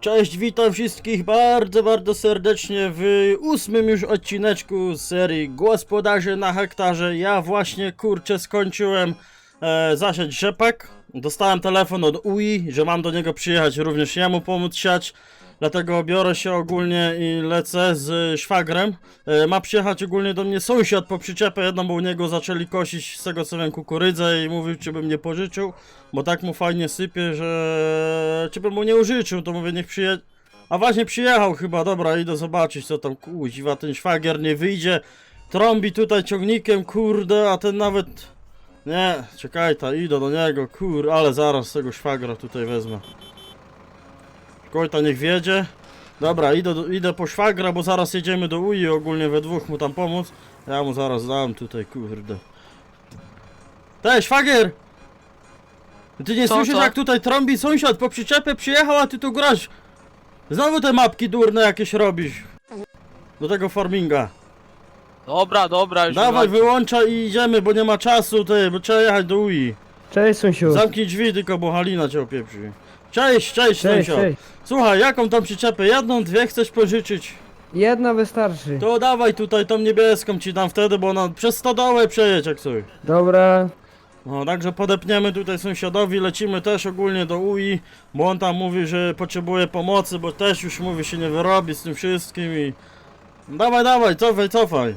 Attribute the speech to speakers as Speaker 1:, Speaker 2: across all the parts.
Speaker 1: Cześć, witam wszystkich bardzo, bardzo serdecznie w ósmym już odcineczku serii Gospodarze na hektarze. Ja właśnie, kurczę, skończyłem e, zasiać rzepak. Dostałem telefon od UI, że mam do niego przyjechać, również jemu pomóc siać. Dlatego biorę się ogólnie i lecę z szwagrem. E, ma przyjechać ogólnie do mnie sąsiad po przyczepę jedną, bo u niego zaczęli kosić z tego co wiem kukurydzę i mówił czy bym nie pożyczył, bo tak mu fajnie sypie, że czy bym mu nie użyczył, to mówię niech przyjedzie. A właśnie przyjechał chyba, dobra, idę zobaczyć co tam kuźwa, ten szwagier nie wyjdzie. Trąbi tutaj ciągnikiem, kurde, a ten nawet... Nie, czekaj ta, idę do niego, kur, ale zaraz tego szwagra tutaj wezmę. Kojta niech wiedzie. Dobra, idę, do, idę po szwagra, bo zaraz jedziemy do Ui, ogólnie we dwóch mu tam pomóc. Ja mu zaraz dam tutaj, kurde. Te, szwagier! Ty nie
Speaker 2: Co,
Speaker 1: słyszysz
Speaker 2: co?
Speaker 1: jak tutaj trąbi sąsiad po przyczepę przyjechał, a ty tu grasz. Znowu te mapki durne jakieś robisz. Do tego farminga.
Speaker 2: Dobra, dobra, już
Speaker 1: Dawaj,
Speaker 2: wyłączę.
Speaker 1: wyłączaj i idziemy, bo nie ma czasu, ty, bo trzeba jechać do Ui.
Speaker 3: Cześć sąsiu.
Speaker 1: Zamknij drzwi tylko, bo Halina cię opieprzy. Cześć, cześć,
Speaker 3: Cześć, cześć.
Speaker 1: Słuchaj, jaką tam przyczepę? Jedną, dwie chcesz pożyczyć?
Speaker 3: Jedna wystarczy.
Speaker 1: To dawaj tutaj tą niebieską ci dam wtedy, bo ona przez stodołę przejedź jak coś.
Speaker 3: Dobra.
Speaker 1: No, także podepniemy tutaj sąsiadowi, lecimy też ogólnie do UI, bo on tam mówi, że potrzebuje pomocy, bo też już mówi się nie wyrobi z tym wszystkim i... Dawaj, dawaj, cofaj, cofaj.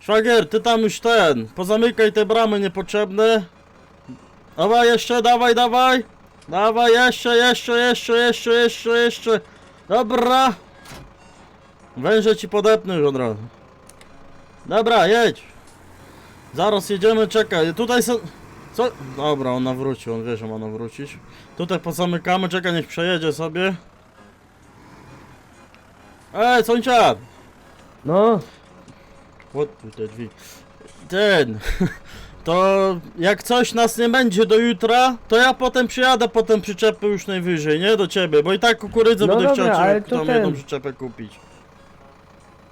Speaker 1: Szwagier, ty tam już ten, pozamykaj te bramy niepotrzebne. Dawaj jeszcze, dawaj, dawaj. Dawaj, jeszcze, jeszcze, jeszcze, jeszcze, jeszcze, jeszcze. Dobra. Węże ci podepnę już od razu. Dobra, jedź. Zaraz jedziemy, czekaj, tutaj są... Co? Dobra, on nawrócił, on wie, że ma nawrócić. Tutaj pozamykamy, czekaj, niech przejedzie sobie. Ej, sąsiad!
Speaker 3: No,
Speaker 1: What te drzwi? Ten... To jak coś nas nie będzie do jutra, to ja potem przyjadę potem przyczepę już najwyżej, nie? Do ciebie, bo i tak kukurydzę
Speaker 3: No
Speaker 1: będę
Speaker 3: dobra,
Speaker 1: chciał
Speaker 3: ale
Speaker 1: ci
Speaker 3: to
Speaker 1: tam
Speaker 3: ten-
Speaker 1: jedną przyczepę kupić.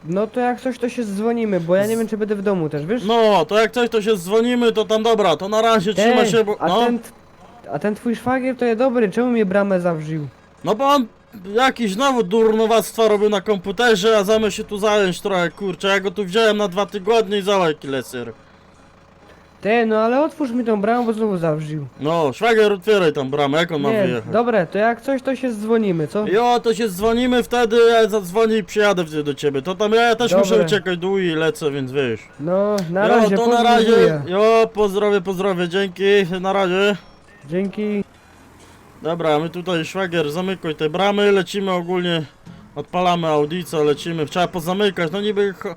Speaker 3: no to jak coś to się dzwonimy, bo ja nie wiem czy będę w domu też, wiesz?
Speaker 1: No, to jak coś to się dzwonimy, to tam dobra, to na razie
Speaker 3: Ej,
Speaker 1: trzymaj się, bo...
Speaker 3: a,
Speaker 1: No.
Speaker 3: ten, a ten twój szwagier to jest dobry, czemu mnie bramę zawrzył?
Speaker 1: No bo on jakiś znowu durnowactwa robił na komputerze, a zamiast się tu zająć trochę, kurczę, ja go tu wziąłem na dwa tygodnie i załaj jaki leser.
Speaker 3: Ty, no ale otwórz mi tą bramę, bo znowu zawrzył.
Speaker 1: No, szwagier otwieraj tam bramę, jak on ma
Speaker 3: Nie,
Speaker 1: wyjechać?
Speaker 3: dobre, to jak coś to się dzwonimy, co?
Speaker 1: Jo, to się dzwonimy wtedy, ja zadzwonię i przyjadę wtedy do ciebie. To tam ja też
Speaker 3: Dobra.
Speaker 1: muszę uciekać do Ui i lecę, więc wiesz.
Speaker 3: No, na
Speaker 1: jo,
Speaker 3: razie,
Speaker 1: to na razie,
Speaker 3: pozdrowienia.
Speaker 1: jo, pozdrowie, pozdrowie, dzięki, na razie.
Speaker 3: Dzięki.
Speaker 1: Dobra, my tutaj szwagier, zamykaj te bramy, lecimy ogólnie, odpalamy audica, lecimy, trzeba pozamykać, no niby, cho-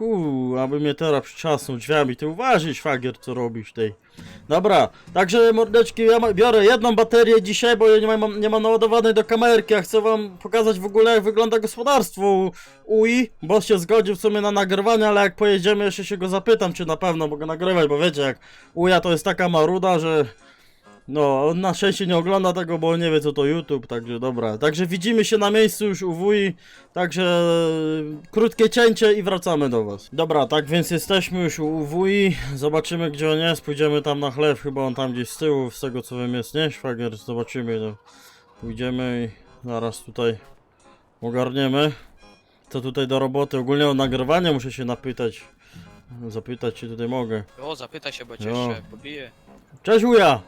Speaker 1: ku, aby mnie teraz przyczasnął drzwiami, ty uważaj szwagier, co robisz tej. Dobra, także mordeczki, ja biorę jedną baterię dzisiaj, bo ja nie mam, nie mam naładowanej do kamerki, a chcę wam pokazać w ogóle jak wygląda gospodarstwo UI, bo się zgodził w sumie na nagrywanie, ale jak pojedziemy jeszcze się go zapytam, czy na pewno mogę nagrywać, bo wiecie jak UJA to jest taka maruda, że no, on na szczęście nie ogląda tego, bo nie wie co to YouTube, także dobra. Także widzimy się na miejscu już u wuj, także e, krótkie cięcie i wracamy do was. Dobra, tak więc jesteśmy już u wuj, zobaczymy gdzie on jest, pójdziemy tam na chleb, chyba on tam gdzieś z tyłu, z tego co wiem jest, nie? Szwagier, zobaczymy, no. Pójdziemy i zaraz tutaj ogarniemy. Co tutaj do roboty, ogólnie o nagrywanie muszę się napytać. Zapytać czy tutaj mogę.
Speaker 2: O, zapytaj się, bo cię
Speaker 1: Jo.
Speaker 2: jeszcze pobiję.
Speaker 1: Cześć wuja!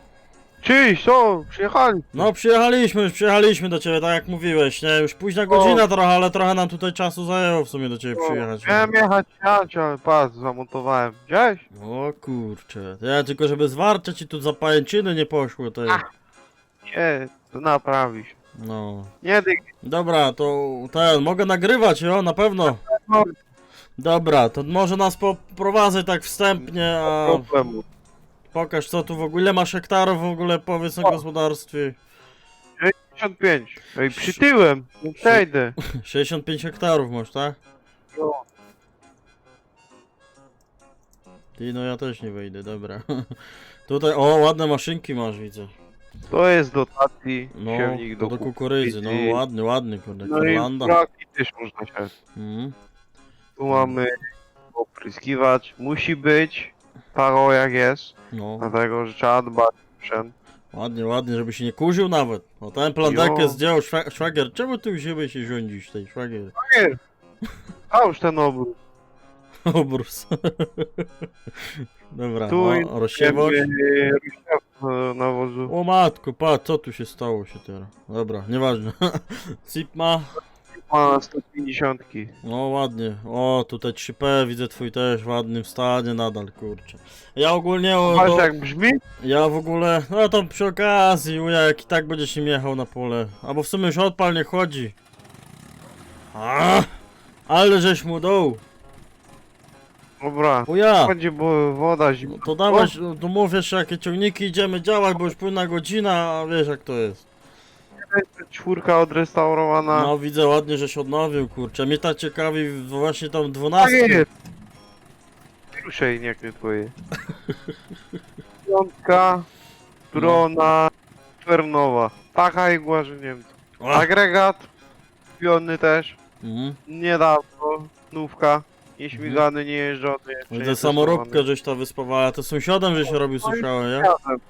Speaker 4: Cześć, co? Przyjechali.
Speaker 1: No przyjechaliśmy, już przyjechaliśmy do ciebie, tak jak mówiłeś, nie? Już późna godzina trochę, ale trochę nam tutaj czasu zajęło w sumie do ciebie przyjechać.
Speaker 4: Miałem jechać siać, ale pas zamontowałem. Gdzieś?
Speaker 1: O kurczę, ja tylko żeby zwarcie ci tu za pajęczyny nie poszło, to
Speaker 4: Nie, to naprawisz.
Speaker 1: no.
Speaker 4: Nie dyk.
Speaker 1: Dobra, to ten, mogę nagrywać, jo, na pewno.
Speaker 4: No.
Speaker 1: Dobra, to może nas poprowadzę tak wstępnie, a
Speaker 4: problemu.
Speaker 1: Pokaż co tu w ogóle, ile masz hektarów w ogóle, powiedz o gospodarstwie.
Speaker 4: 55. Ej, przytyłem. Nie przejdę.
Speaker 1: 65 hektarów masz, tak?
Speaker 4: No.
Speaker 1: Ty, no ja też nie wejdę, dobra. Tutaj, o, ładne maszynki masz, widzę.
Speaker 4: To jest dotacji.
Speaker 1: No,
Speaker 4: siewnik
Speaker 1: do, do kukurydzy, no ładny, ładny, kurde,
Speaker 4: No i
Speaker 1: Korlanda.
Speaker 4: braki też można się.
Speaker 1: Mhm.
Speaker 4: Tu mamy opryskiwać. Musi być. Paro jak jest.
Speaker 1: No,
Speaker 4: Dlatego, że trzeba dbać sprzęt.
Speaker 1: Ładnie, ładnie, żeby się nie kurzył nawet. No ten plandekę
Speaker 4: Jo.
Speaker 1: zdjął, szwa- szwagier. Czemu ty u siebie się rządzisz tej szwagier?
Speaker 4: A już ten obrót.
Speaker 1: Obrus. Dobra,
Speaker 4: Tu
Speaker 1: o, rozsiewość.
Speaker 4: Jakby, e, nawozu.
Speaker 1: O matko, pa, co tu się stało się teraz? Dobra, nieważne. Sipma,
Speaker 4: Ma 150.
Speaker 1: no ładnie. O, tutaj 3P, widzę twój też w ładnym stanie nadal, kurczę. Ja ogólnie, o, to,
Speaker 4: jak brzmi?
Speaker 1: ja w ogóle, no to przy okazji, uja, jak i tak będziesz im jechał na pole. Albo w sumie już odpal nie chodzi. A, ale żeś mu dał.
Speaker 4: Dobra.
Speaker 1: Uja.
Speaker 4: Będzie bo woda zimna.
Speaker 1: No to dawać, to mów jeszcze jakie ciągniki idziemy działać, bo już płynna godzina, a wiesz jak to jest.
Speaker 4: Czwórka odrestaurowana.
Speaker 1: No widzę ładnie, że się odnowił, kurczę. Mnie tak ciekawi właśnie tam
Speaker 4: tak
Speaker 1: 12.
Speaker 4: jest. Ruszej, nie nie twoje. Piątka. Drona. Fernowa. Taka igła, że nie wiem.
Speaker 1: O,
Speaker 4: Agregat. Kupiony też.
Speaker 1: mhm.
Speaker 4: Niedawno. Nówka. Nieśmigany, niejeżdżony. jeszcze
Speaker 1: Widzę
Speaker 4: nie
Speaker 1: samoróbkę, żeś to wyspawała. To sąsiadem żeś robił, słyszałem, ja?
Speaker 4: Razem.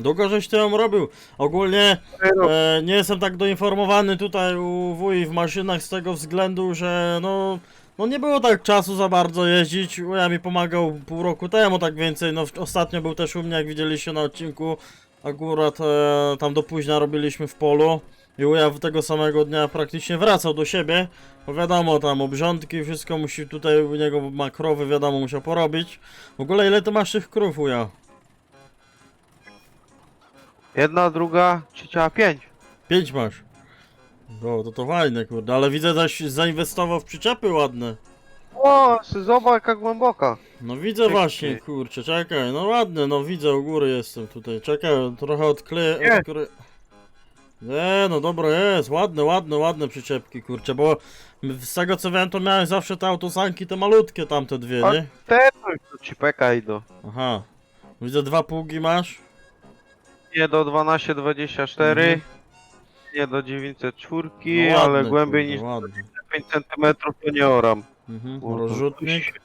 Speaker 1: Długo żeś to ją robił. Ogólnie
Speaker 4: No,
Speaker 1: e, nie jestem tak doinformowany tutaj u wuj w maszynach z tego względu, że no... No nie było tak czasu za bardzo jeździć, ja mi pomagał pół roku temu tak więcej, no ostatnio był też u mnie jak widzieliście na odcinku, akurat e, tam do późna robiliśmy w polu i uja tego samego dnia praktycznie wracał do siebie, bo wiadomo tam obrządki, wszystko musi tutaj u niego ma krowy, wiadomo musiał porobić. W ogóle ile ty masz tych krów uja?
Speaker 4: Jedna, druga, trzecia, pięć.
Speaker 1: Pięć masz. O, to to fajne kurde, ale widzę zaś zainwestował w przyczepy ładne.
Speaker 4: O, zobacz jaka głęboka.
Speaker 1: No widzę
Speaker 4: Czekaj.
Speaker 1: właśnie, kurczę, czekaj, no ładne, no widzę u góry jestem tutaj, czekaj, trochę odkleję,
Speaker 4: Nie.
Speaker 1: odkry... Nie, no dobra jest, ładne, ładne, ładne przyczepki, kurczę, bo z tego co wiem to miałem zawsze te autosanki, te malutkie tamte dwie,
Speaker 4: A-
Speaker 1: nie?
Speaker 4: Te to już do cipeka idą.
Speaker 1: Aha, widzę dwa pługi masz,
Speaker 4: Nie do 1224,
Speaker 1: Mhm.
Speaker 4: nie do 904,
Speaker 1: no, ładne,
Speaker 4: ale głębiej
Speaker 1: kurde,
Speaker 4: niż
Speaker 1: ładne.
Speaker 4: 5 cm to nie oram.
Speaker 1: Mhm, rozrzutnik,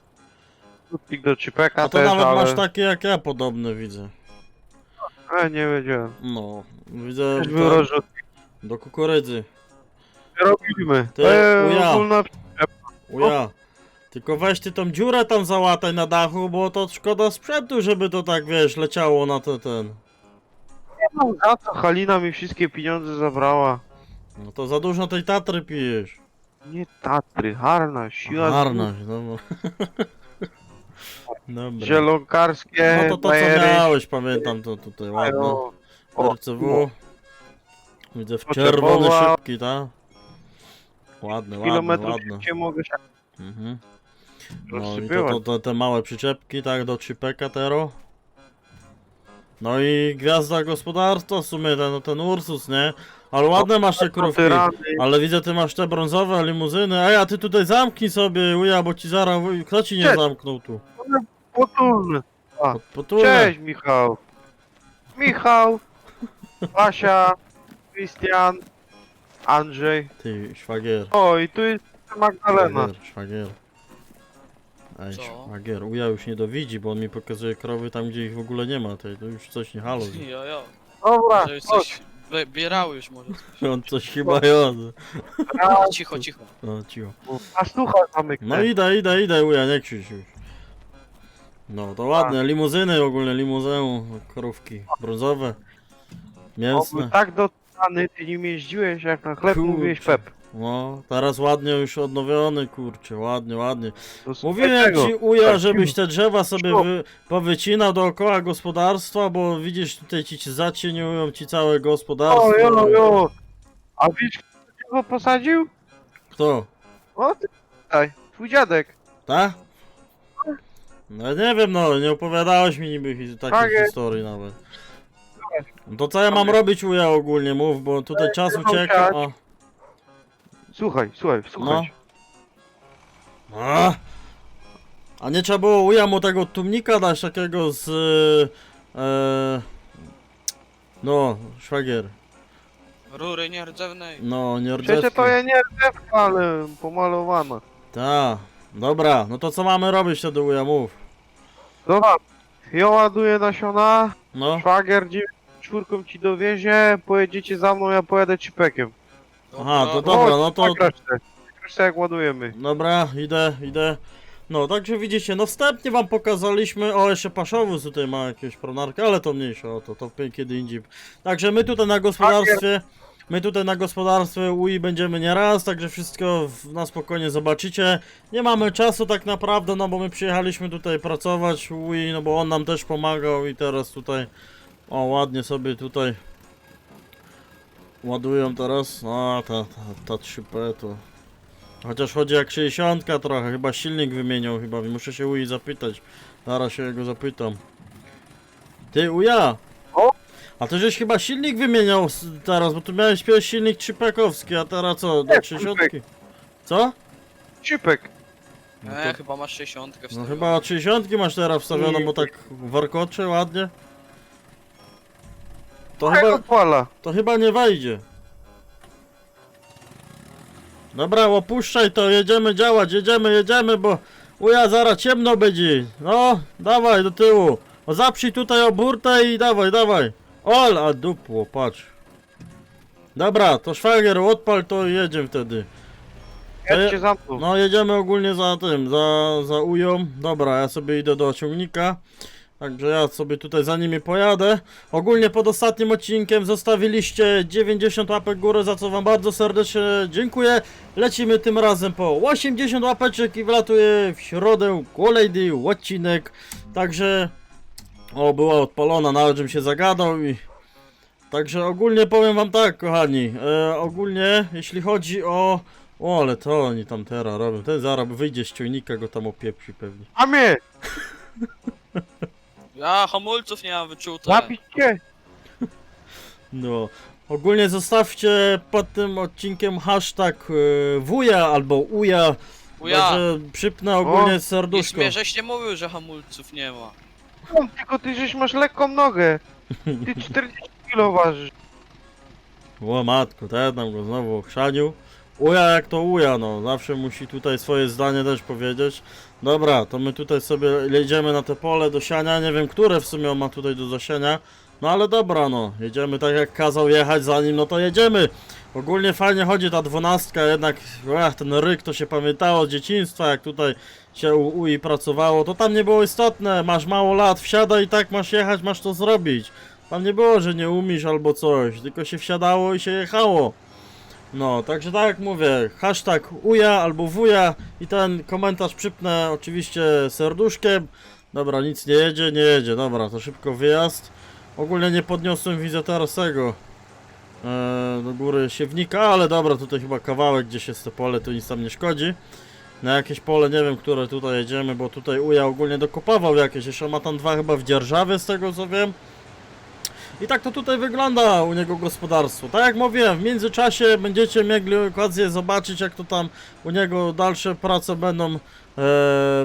Speaker 4: Rzutnik do cipeka
Speaker 1: a to
Speaker 4: też,
Speaker 1: nawet
Speaker 4: ale...
Speaker 1: masz takie jak ja podobne widzę,
Speaker 4: E, nie wiedziałem.
Speaker 1: no, widzę
Speaker 4: Też był
Speaker 1: to,
Speaker 4: rozrzutnik.
Speaker 1: do kukurydzy,
Speaker 4: Robimy.
Speaker 1: Ty,
Speaker 4: e,
Speaker 1: uja.
Speaker 4: ogólna...
Speaker 1: Uja. Tylko weź ty tą dziurę tam załataj na dachu, bo to szkoda sprzętu, żeby to tak wiesz, leciało na te ten.
Speaker 4: Nie mam za co, Halina mi wszystkie pieniądze zabrała.
Speaker 1: No to za dużo tej Tatry pijesz.
Speaker 4: Nie Tatry, Harna, siła
Speaker 1: no bo... Dobra.
Speaker 4: zielonkarskie,
Speaker 1: No to to co
Speaker 4: bajery.
Speaker 1: miałeś, pamiętam to tutaj ładne.
Speaker 4: O, o,
Speaker 1: RCW. Widzę w
Speaker 4: Potrzebował-
Speaker 1: czerwony szybki, tak? Ładne, ładne,
Speaker 4: kilometrów
Speaker 1: ładne.
Speaker 4: mogę się
Speaker 1: Mhm. No i to,
Speaker 4: rozsypywać.
Speaker 1: to, to te małe przyczepki, tak, do 3P tero. No i gwiazda gospodarstwa w sumie, ten, ten Ursus, nie? Ale ładne masz te krówki. Ale widzę, ty masz te brązowe limuzyny. Ej, a ty tutaj zamknij sobie, uja, bo ci zaraz... Kto ci nie
Speaker 4: Cześć.
Speaker 1: zamknął tu?
Speaker 4: Potulny.
Speaker 1: Potulę.
Speaker 4: Cześć Michał. Michał, Basia, Krystian, Andrzej.
Speaker 1: Ty, szwagier.
Speaker 4: O i tu jest Magdalena.
Speaker 1: Szwagier, szwagier. Ej,
Speaker 2: Co?
Speaker 1: szwagier, uja już nie dowidzi, bo on mi pokazuje krowy tam, gdzie ich w ogóle nie ma. Tej, to już coś nie halo.
Speaker 2: Jo, jo.
Speaker 4: Dobra,
Speaker 2: Może już
Speaker 4: chodź.
Speaker 2: coś bierały już może. coś.
Speaker 1: On coś chyba jod.
Speaker 2: Cicho, cicho.
Speaker 1: No, cicho.
Speaker 4: A słucha zamyknę.
Speaker 1: No idę, idę, idę, uja, nie krzyż już. No to ładne, limuzyny ogólnie, limuzę, krówki, brązowe, mięsne.
Speaker 4: tak doceniany, ty nim jeździłeś jak na chleb
Speaker 1: Kurczę.
Speaker 4: mówiłeś Pep.
Speaker 1: No, teraz ładnie już odnowiony, kurczę, ładnie, ładnie.
Speaker 4: To
Speaker 1: Mówiłem
Speaker 4: tego.
Speaker 1: ci, uja,
Speaker 4: Tak,
Speaker 1: żebyś te drzewa sobie wy, powycinał dookoła gospodarstwa, bo widzisz, tutaj ci zacieniują ci całe
Speaker 4: O,
Speaker 1: gospodarstwo.
Speaker 4: jo, jo. A wiesz, kto go posadził?
Speaker 1: Kto?
Speaker 4: O, ty tutaj, twój dziadek.
Speaker 1: Tak? No nie wiem, no, nie opowiadałeś mi niby takich
Speaker 4: Tak jest.
Speaker 1: historii nawet. No to co ja mam robić, uja, ogólnie mów, bo tutaj czas ucieka, a...
Speaker 4: Słuchaj, słuchaj, słuchaj.
Speaker 1: A, a nie trzeba było uja mu tego tłumnika dać takiego z... E, no, szwagier.
Speaker 2: Rury nierdzewnej.
Speaker 1: No, nie
Speaker 4: Przecież to ja nie drzewka, ale pomalowana.
Speaker 1: Ta, dobra, no to co mamy robić wtedy uja, mów.
Speaker 4: Dobra, ja ładuję nasiona,
Speaker 1: No,
Speaker 4: szwagier 9 czwórką ci dowiezie, pojedziecie za mną, ja pojadę cipekiem.
Speaker 1: Aha, to dobra, no to...
Speaker 4: Tak, resztę. Resztę jak ładujemy.
Speaker 1: Dobra, idę, idę. No, także widzicie, no wstępnie wam pokazaliśmy, o jeszcze Paszowóz tutaj ma jakieś pronarkę, ale to mniejsze, o to, to kiedy indziej. Także my tutaj na gospodarstwie, my tutaj na gospodarstwie UI będziemy nieraz, także wszystko w- na spokojnie zobaczycie. Nie mamy czasu tak naprawdę, no bo my przyjechaliśmy tutaj pracować UI, no bo on nam też pomagał i teraz tutaj, o ładnie sobie tutaj ładują teraz, no ta, ta, ta 3P to... Chociaż chodzi jak 60 trochę, chyba silnik wymieniał chyba, muszę się Ui zapytać. Zaraz się go zapytam. Ty Uja!
Speaker 4: O!
Speaker 1: A ty żeś chyba silnik wymieniał teraz, bo tu miałeś pierwszy silnik 3 pekowski, a teraz co, do
Speaker 4: Nie,
Speaker 1: 60?
Speaker 4: Pek.
Speaker 1: Co?
Speaker 4: Cipek.
Speaker 1: No,
Speaker 2: E,
Speaker 1: to,
Speaker 2: chyba masz 60 w
Speaker 1: no chyba 60 masz teraz wstawioną, bo tak warkocze ładnie. To chyba,
Speaker 4: odpala.
Speaker 1: to chyba nie wejdzie. Dobra, opuszczaj to, jedziemy działać, jedziemy, jedziemy, bo uja zaraz ciemno będzie. No, dawaj do tyłu. O, zaprzyj tutaj o burtę i dawaj, dawaj. Ol, a dupło, patrz. Dobra, to szwagier, odpal to i jedziemy wtedy. To je- no jedziemy ogólnie za tym, za, za ują. Dobra, ja sobie idę do ciągnika. Także ja sobie tutaj za nimi pojadę. Ogólnie pod ostatnim odcinkiem zostawiliście 90 łapek górę, za co wam bardzo serdecznie dziękuję. Lecimy tym razem po 80 łapeczek i wlatuje w środę kolejny odcinek. Także o, była odpalona, nawet żebym się zagadał i... Także ogólnie powiem wam tak, kochani. E, ogólnie, jeśli chodzi o... O, ale to oni tam teraz robią. Ten zaraz wyjdzie z ciągnika, go tam opieprzy pewnie.
Speaker 4: A mnie!
Speaker 2: Ja hamulców nie mam wyczute.
Speaker 4: Zabić cię!
Speaker 1: No. Ogólnie zostawcie pod tym odcinkiem hashtag e, wuja albo uja.
Speaker 2: Uja,
Speaker 1: Także przypnę ogólnie
Speaker 4: O,
Speaker 2: nie
Speaker 1: serduszko.
Speaker 2: śmie, żeś nie mówił, że hamulców nie ma.
Speaker 4: No, tylko ty żeś masz lekką nogę. Ty 40 kilo ważysz.
Speaker 1: O matko, ten tam go znowu ochrzanił. Uja jak to uja, no. Zawsze musi tutaj swoje zdanie też powiedzieć. Dobra, to my tutaj sobie jedziemy na te pole do siania. Nie wiem, które w sumie on ma tutaj do zasiania. No ale dobra, no. Jedziemy tak jak kazał jechać za nim, no to jedziemy. Ogólnie fajnie chodzi ta dwunastka, jednak ach, ten ryk to się pamiętało z dzieciństwa, jak tutaj się u UI pracowało, to tam nie było istotne, masz mało lat, wsiadaj i tak masz jechać, masz to zrobić. Tam nie było, że nie umiesz albo coś, tylko się wsiadało i się jechało. No, także tak jak mówię, hashtag uja albo wuja i ten komentarz przypnę oczywiście serduszkiem. Dobra, nic nie jedzie, nie jedzie, dobra, to szybko wyjazd. Ogólnie nie podniosłem widzę teraz tego e, do góry siewnika, ale dobra, tutaj chyba kawałek gdzieś jest to pole, to nic tam nie szkodzi. Na jakieś pole, nie wiem, które tutaj jedziemy, bo tutaj uja ogólnie dokopywał jakieś, jeszcze ma tam dwa chyba w dzierżawie z tego co wiem. I tak to tutaj wygląda u niego gospodarstwo. Tak jak mówiłem, w międzyczasie będziecie mieli okazję zobaczyć jak to tam u niego dalsze prace będą e,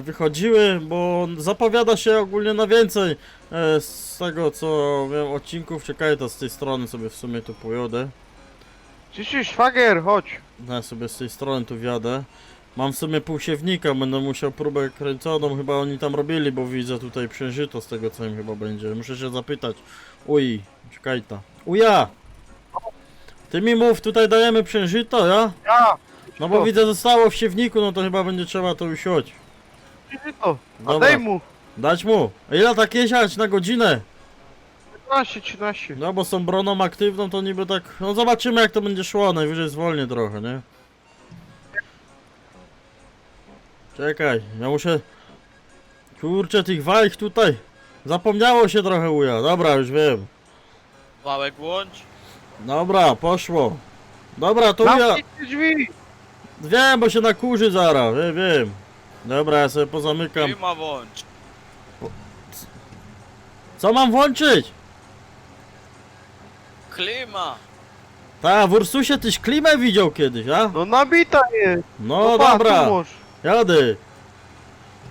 Speaker 1: wychodziły, bo zapowiada się ogólnie na więcej e, z tego co wiem odcinków. Czekaj, to z tej strony sobie w sumie tu pojadę.
Speaker 4: Cześć, szwagier, chodź.
Speaker 1: Ja sobie z tej strony tu wjadę. Mam w sumie półsiewnika, będę musiał próbę kręconą, chyba oni tam robili, bo widzę tutaj przężyto z tego co im chyba będzie. Muszę się zapytać. Uj, czekaj ta. Uja! Ty mi mów, tutaj dajemy przężyto, ja?
Speaker 4: Ja!
Speaker 1: No bo widzę zostało w siewniku, no to chyba będzie trzeba to usiąść.
Speaker 4: Ty to. A daj mu.
Speaker 1: Dać mu. Ile tak jechać na godzinę?
Speaker 4: 15, 13.
Speaker 1: No bo są broną aktywną, to niby tak... No zobaczymy jak to będzie szło, najwyżej zwolnię trochę, nie? Czekaj, ja muszę... Kurczę, tych wajch tutaj... Zapomniało się trochę uja, dobra, już wiem.
Speaker 2: Wałek włącz.
Speaker 1: Dobra, poszło. Dobra, to uja...
Speaker 4: Zamknijcie drzwi.
Speaker 1: Wiem, bo się nakurzy zaraz, wiem, wiem. Dobra, ja sobie pozamykam.
Speaker 2: Klima włącz.
Speaker 1: Co mam włączyć?
Speaker 2: Klima.
Speaker 1: Ta, w Ursusie tyś klimę widział kiedyś, a?
Speaker 4: No nabita jest.
Speaker 1: No
Speaker 4: pa,
Speaker 1: dobra.
Speaker 4: tu masz.
Speaker 1: Jadę.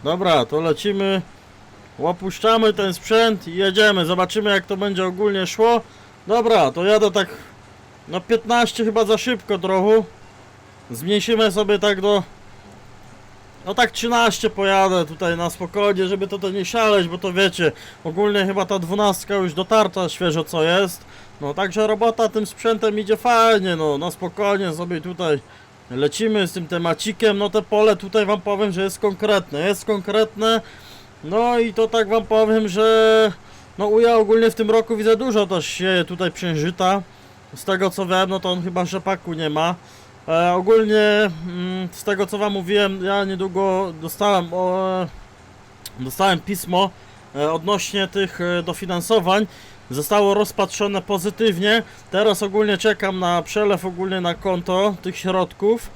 Speaker 1: Dobra, to lecimy. Opuszczamy ten sprzęt i jedziemy. Zobaczymy jak to będzie ogólnie szło. Dobra, to jadę tak na 15 chyba za szybko trochę. Zmniejszymy sobie tak do No tak 13 pojadę tutaj na spokojnie, żeby to, to nie szaleć, bo to wiecie, ogólnie chyba ta dwunastka już dotarta świeżo co jest. No także robota tym sprzętem idzie fajnie, no na spokojnie sobie tutaj lecimy z tym temacikiem. No te pole tutaj wam powiem, że jest konkretne, jest konkretne. No i to tak wam powiem, że no uja ogólnie w tym roku widzę dużo też sieje tutaj przężyta. Z tego co wiem, no to on chyba rzepaku nie ma. E, ogólnie mm, z tego co wam mówiłem, ja niedługo dostałem o, dostałem pismo e, odnośnie tych e, dofinansowań. Zostało rozpatrzone pozytywnie. Teraz ogólnie czekam na przelew ogólnie na konto tych środków.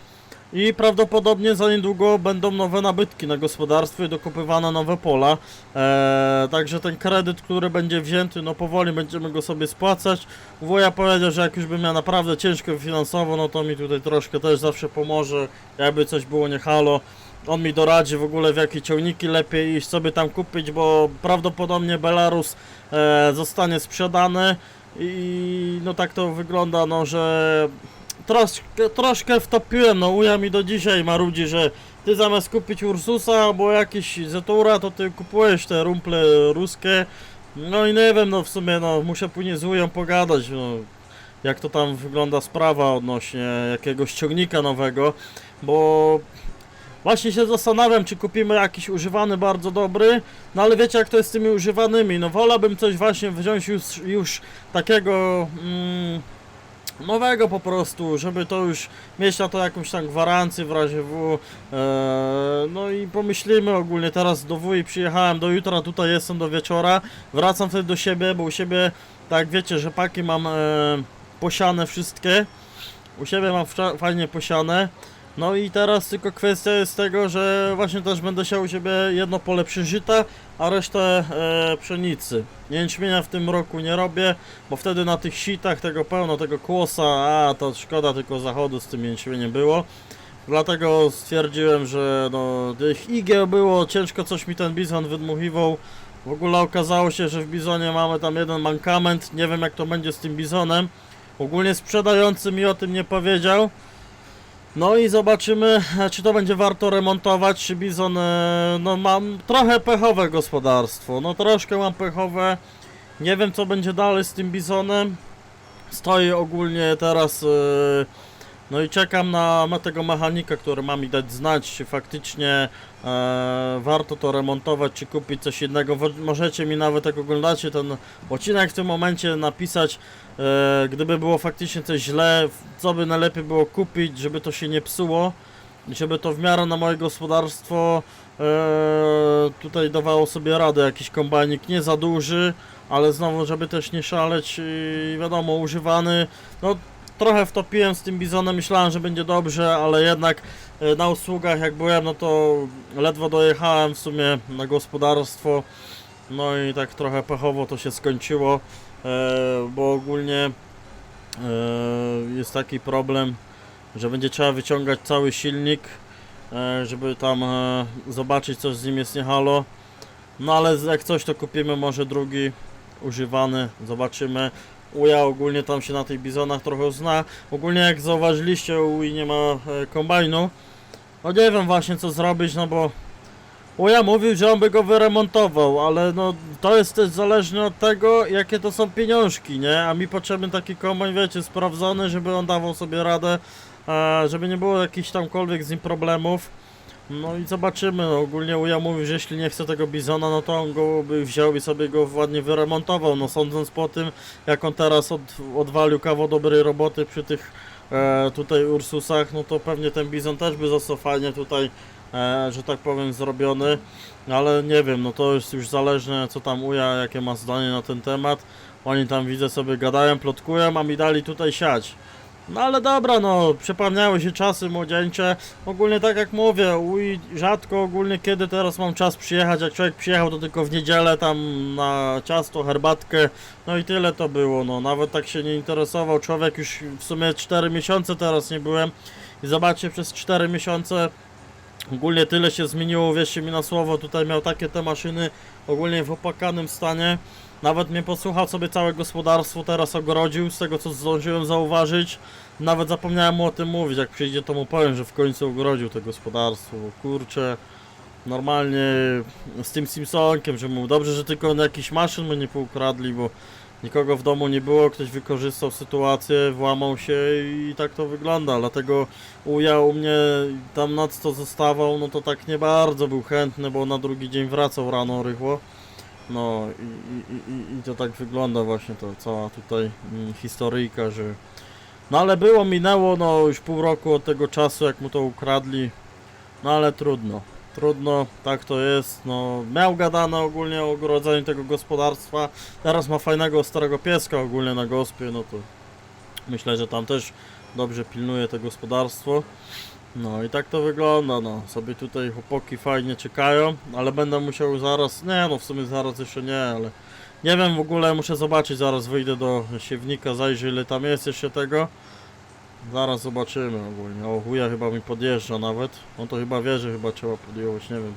Speaker 1: I prawdopodobnie za niedługo będą nowe nabytki na gospodarstwie, dokupywane nowe pola. Eee, także ten kredyt, który będzie wzięty, no powoli będziemy go sobie spłacać. Wuja powiedział, że jak już bym miał naprawdę ciężko finansowo, no to mi tutaj troszkę też zawsze pomoże, jakby coś było nie halo. On mi doradzi w ogóle w jakie ciągniki lepiej iść sobie tam kupić, bo prawdopodobnie Belarus zostanie sprzedany i no tak to wygląda, no że troszkę, troszkę wtopiłem, no uja mi do dzisiaj marudzi, że ty zamiast kupić Ursusa albo jakiś Zetura, to ty kupujesz te rumple ruskie. No i nie wiem, no w sumie no muszę później z ują pogadać, no jak to tam wygląda sprawa odnośnie jakiegoś ciągnika nowego, bo właśnie się zastanawiam, czy kupimy jakiś używany bardzo dobry, no ale wiecie jak to jest z tymi używanymi, no wolałbym coś właśnie wziąć już, już takiego mm, nowego po prostu, żeby to już mieć na to jakąś tam gwarancję w razie W. Eee, no i pomyślimy ogólnie, teraz do wuj przyjechałem do jutra, tutaj jestem do wieczora, wracam wtedy do siebie, bo u siebie, tak wiecie, że paki mam e, posiane wszystkie, u siebie mam fajnie posiane. No i teraz tylko kwestia jest tego, że właśnie też będę siał u siebie jedno pole przeżyta, a resztę e, pszenicy. Jęczmienia w tym roku nie robię, bo wtedy na tych sitach tego pełno, tego kłosa, a to szkoda tylko zachodu z tym jęczmieniem było. Dlatego stwierdziłem, że no tych igieł było, ciężko coś mi ten bizon wydmuchiwał. W ogóle okazało się, że w bizonie mamy tam jeden mankament, nie wiem jak to będzie z tym bizonem. Ogólnie sprzedający mi o tym nie powiedział. No i zobaczymy, e, czy to będzie warto remontować, czy Bizon, e, no mam trochę pechowe gospodarstwo, no troszkę mam pechowe, nie wiem co będzie dalej z tym Bizonem, stoi ogólnie teraz, e, no i czekam na tego mechanika, który ma mi dać znać, czy faktycznie e, warto to remontować, czy kupić coś innego, możecie mi nawet jak oglądacie ten odcinek w tym momencie napisać, E, gdyby było faktycznie coś źle, co by najlepiej było kupić, żeby to się nie psuło, i żeby to w miarę na moje gospodarstwo e, tutaj dawało sobie radę, jakiś kombajnik nie za duży, ale znowu, żeby też nie szaleć i wiadomo, używany, no trochę wtopiłem z tym bizonem, myślałem, że będzie dobrze, ale jednak e, na usługach jak byłem, no to ledwo dojechałem w sumie na gospodarstwo, no i tak trochę pechowo to się skończyło. E, bo ogólnie e, jest taki problem, że będzie trzeba wyciągać cały silnik, żeby tam zobaczyć co z nim jest nie halo. No ale jak coś to kupimy może drugi używany, zobaczymy. Uja ogólnie tam się na tych bizonach trochę zna. Ogólnie jak zauważyliście, u Ui nie ma e, kombajnu. No nie wiem właśnie co zrobić, no bo Uja mówił, że on by go wyremontował, ale no to jest też zależne od tego, jakie to są pieniążki, nie? A mi potrzebny taki kombajn, wiecie, sprawdzony, żeby on dawał sobie radę, e, żeby nie było jakichś tamkolwiek z nim problemów. No i zobaczymy, no, ogólnie Uja mówił, że jeśli nie chce tego bizona, no to on go by wziął i sobie go ładnie wyremontował, no sądząc po tym, jak on teraz od, odwalił kawał dobrej roboty przy tych e, tutaj Ursusach, no to pewnie ten bizon też by został fajnie tutaj e, że tak powiem, zrobiony, ale nie wiem, no to jest już zależne, co tam uja, jakie ma zdanie na ten temat. Oni tam widzę sobie gadają, plotkują, a mi dali tutaj siać. No ale dobra, no, przypomniały się czasy młodzieńcze. Ogólnie tak jak mówię, uj, rzadko ogólnie kiedy teraz mam czas przyjechać. Jak człowiek przyjechał, to tylko w niedzielę tam na ciasto, herbatkę. No i tyle to było, no. Nawet tak się nie interesował. Człowiek już w sumie 4 miesiące teraz nie byłem. I zobaczcie, przez 4 miesiące Ogólnie tyle się zmieniło, wierzcie mi na słowo, tutaj miał takie te maszyny ogólnie w opłakanym stanie. Nawet mnie posłuchał sobie całe gospodarstwo, teraz ogrodził, z tego co zdążyłem zauważyć. nawet zapomniałem mu o tym mówić, jak przyjdzie to mu powiem, że w końcu ogrodził to gospodarstwo, kurczę, normalnie z tym Simpsonkiem, że mu dobrze, że tylko jakiś maszyn mu nie poukradli, bo nikogo w domu nie było, ktoś wykorzystał sytuację, włamał się i tak to wygląda, dlatego uja u mnie tam nad to zostawał, no to tak nie bardzo był chętny, bo na drugi dzień wracał rano rychło. No i, i, i, to tak wygląda właśnie to cała tutaj mm, historyjka, że no ale było, minęło no już pół roku od tego czasu jak mu to ukradli, no ale trudno, trudno, tak to jest, no. Miał gadane ogólnie o ogrodzeniu tego gospodarstwa, teraz ma fajnego starego pieska ogólnie na gospie, no to myślę, że tam też dobrze pilnuje to gospodarstwo. No i tak to wygląda, no sobie tutaj chłopaki fajnie czekają, ale będę musiał zaraz, nie no w sumie zaraz jeszcze nie, ale nie wiem w ogóle, muszę zobaczyć, zaraz wyjdę do siewnika, zajrzę ile tam jest jeszcze tego. Zaraz zobaczymy ogólnie, o chuja chyba mi podjeżdża nawet, on to chyba wie, że chyba trzeba podjąć, nie wiem.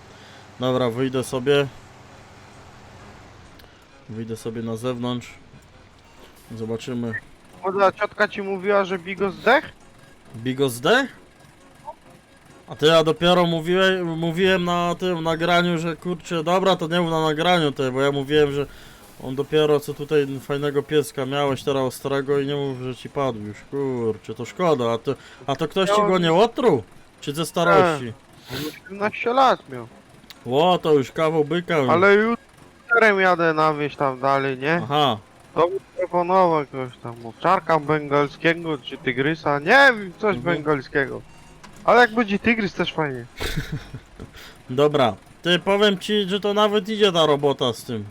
Speaker 1: Dobra, wyjdę sobie. Wyjdę sobie na zewnątrz. Zobaczymy.
Speaker 4: Młoda ciotka ci mówiła, że Bigo zdech?
Speaker 1: Bigo zdech? A to ja dopiero mówiłem, mówiłem na tym nagraniu, że kurczę, dobra, to nie był na nagraniu te, bo ja mówiłem, że on dopiero co tutaj fajnego pieska miałeś teraz ostrego i nie mów, że ci padł już, kurczę, to szkoda, a to, a to ktoś ci go nie otruł? Czy ze starości?
Speaker 4: On już 17 lat miał.
Speaker 1: Ło, to już kawał byka. już.
Speaker 4: Ale jutro jadę na wieś tam dalej, nie?
Speaker 1: Aha,
Speaker 4: To bym proponował jakiegoś tam owczarka bengalskiego czy tygrysa, nie wiem, coś
Speaker 1: Mhm.
Speaker 4: bengalskiego. Ale jak będzie tygrys też fajnie.
Speaker 1: dobra. Ty, powiem ci, że to nawet idzie ta robota z tym.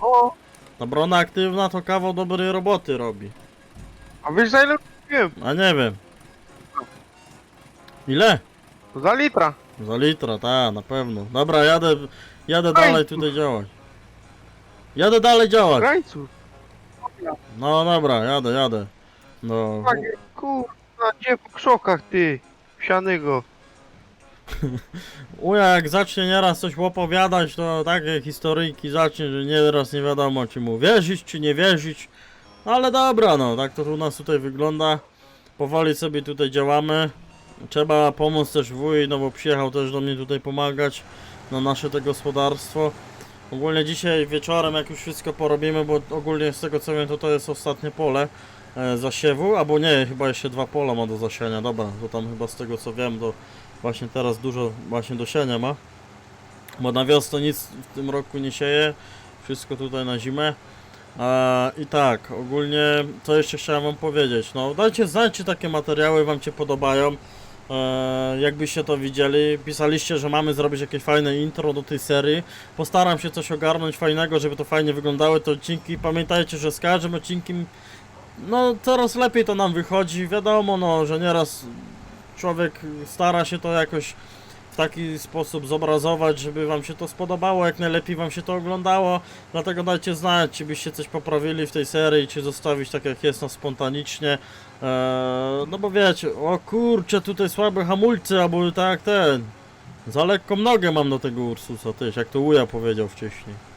Speaker 4: O,
Speaker 1: Ta brona aktywna to kawał dobrej roboty robi.
Speaker 4: a wiesz za ile kupiłem?
Speaker 1: A nie wiem. Ile?
Speaker 4: Za litra.
Speaker 1: Za litra, ta, na pewno. Dobra, jadę, jadę dalej tutaj działać. Jadę dalej działać.
Speaker 4: Krańców.
Speaker 1: No dobra, jadę, jadę. No.
Speaker 4: Kurwa, gdzie po krzokach ty? Wsianego.
Speaker 1: Uja, jak zacznie nieraz coś opowiadać, to takie historyjki zacznie, że nieraz nie wiadomo, czy mu wierzyć, czy nie wierzyć. No ale dobra, no, tak to u nas tutaj wygląda. Powoli sobie tutaj działamy. Trzeba pomóc też wuj, no bo przyjechał też do mnie tutaj pomagać na nasze to gospodarstwo. Ogólnie dzisiaj wieczorem, jak już wszystko porobimy, bo ogólnie z tego co wiem, to to jest ostatnie pole zasiewu, albo nie, chyba jeszcze dwa pola ma do zasiania, dobra, to tam chyba z tego co wiem, to właśnie teraz dużo właśnie do siania ma. Bo na wiosnę nic w tym roku nie sieje, wszystko tutaj na zimę. E, I tak, ogólnie co jeszcze chciałem wam powiedzieć, no dajcie znać czy takie materiały wam się podobają. E, jakbyście to widzieli, pisaliście, że mamy zrobić jakieś fajne intro do tej serii. Postaram się coś ogarnąć fajnego, żeby to fajnie wyglądały te odcinki. Pamiętajcie, że z każdym odcinkiem no coraz lepiej to nam wychodzi. Wiadomo, no, że nieraz człowiek stara się to jakoś w taki sposób zobrazować, żeby wam się to spodobało, jak najlepiej wam się to oglądało. Dlatego dajcie znać, czy byście coś poprawili w tej serii, czy zostawić tak jak jest, no spontanicznie. Eee, no bo wiecie, o kurczę, tutaj słabe hamulce, albo tak ten. Za lekką nogę mam do tego Ursusa, też, jak to Uja powiedział wcześniej.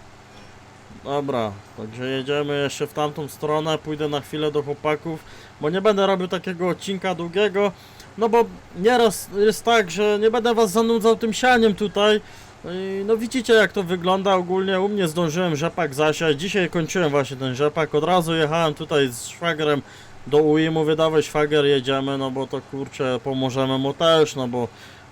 Speaker 1: Dobra, także jedziemy jeszcze w tamtą stronę, pójdę na chwilę do chłopaków, bo nie będę robił takiego odcinka długiego, no bo nieraz jest tak, że nie będę was zanudzał tym sianiem tutaj. I No widzicie jak to wygląda ogólnie, u mnie zdążyłem rzepak zasiać, dzisiaj kończyłem właśnie ten rzepak, od razu jechałem tutaj z szwagrem do UI, mówię dawaj szwagier jedziemy, no bo to kurczę pomożemy mu też, no bo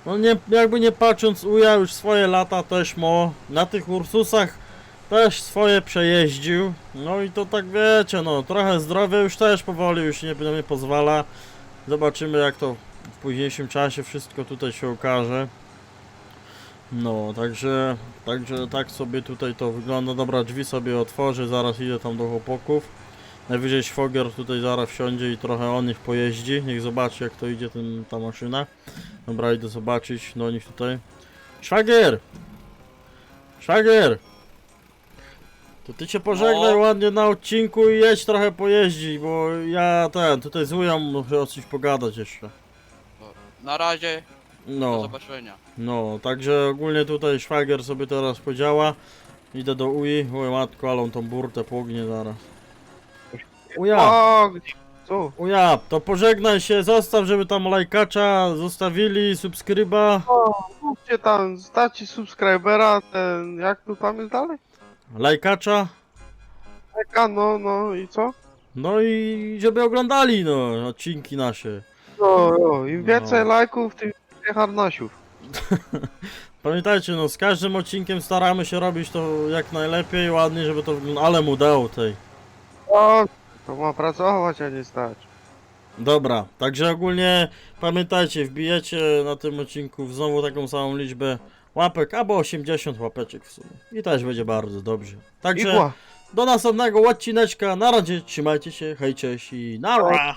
Speaker 1: no nie, jakby nie patrząc Uja już swoje lata też mo, na tych Ursusach też swoje przejeździł, no i to tak wiecie, no trochę zdrowia już też powoli już nie, nie pozwala, zobaczymy jak to w późniejszym czasie wszystko tutaj się okaże. No, także, także tak sobie tutaj to wygląda. Dobra, drzwi sobie otworzę, zaraz idę tam do chłopaków. Najwyżej szwogier tutaj zaraz wsiądzie i trochę on nich pojeździ. Niech zobaczy jak to idzie ten, ta maszyna. Dobra, idę zobaczyć do nich tutaj. Szwagier! Szwagier! To ty się pożegnaj
Speaker 2: No.
Speaker 1: ładnie na odcinku i jedź trochę pojeździć, bo ja ten, tutaj z Ują muszę o coś pogadać jeszcze.
Speaker 2: Na razie, do
Speaker 1: No.
Speaker 2: zobaczenia.
Speaker 1: No, także ogólnie tutaj szwagier sobie teraz podziała. Idę do UI. Oj matko, ale on tą burtę pognie zaraz. Uja!
Speaker 4: O, gdzie Co?
Speaker 1: Uja, to pożegnaj się, zostaw, żeby tam lajkacza zostawili, subskryba.
Speaker 4: Mówcie tam, staci subskrybera, ten, jak tu tam jest dalej?
Speaker 1: Lajkacza.
Speaker 4: Eka, no, no i co?
Speaker 1: No i żeby oglądali, no, odcinki nasze.
Speaker 4: No, no, im więcej
Speaker 1: No.
Speaker 4: lajków, tym więcej harnasiów.
Speaker 1: Pamiętajcie, no, z każdym odcinkiem staramy się robić to jak najlepiej, ładnie, żeby to wyglądało, ale mu dało tej.
Speaker 4: O, to ma pracować, a nie stać.
Speaker 1: Dobra, także ogólnie pamiętajcie, wbijecie na tym odcinku znowu taką samą liczbę łapek, albo 80 łapeczek w sumie. I też będzie bardzo dobrze. Także do następnego odcineczka. Na razie, trzymajcie się, hej, cześć i nara!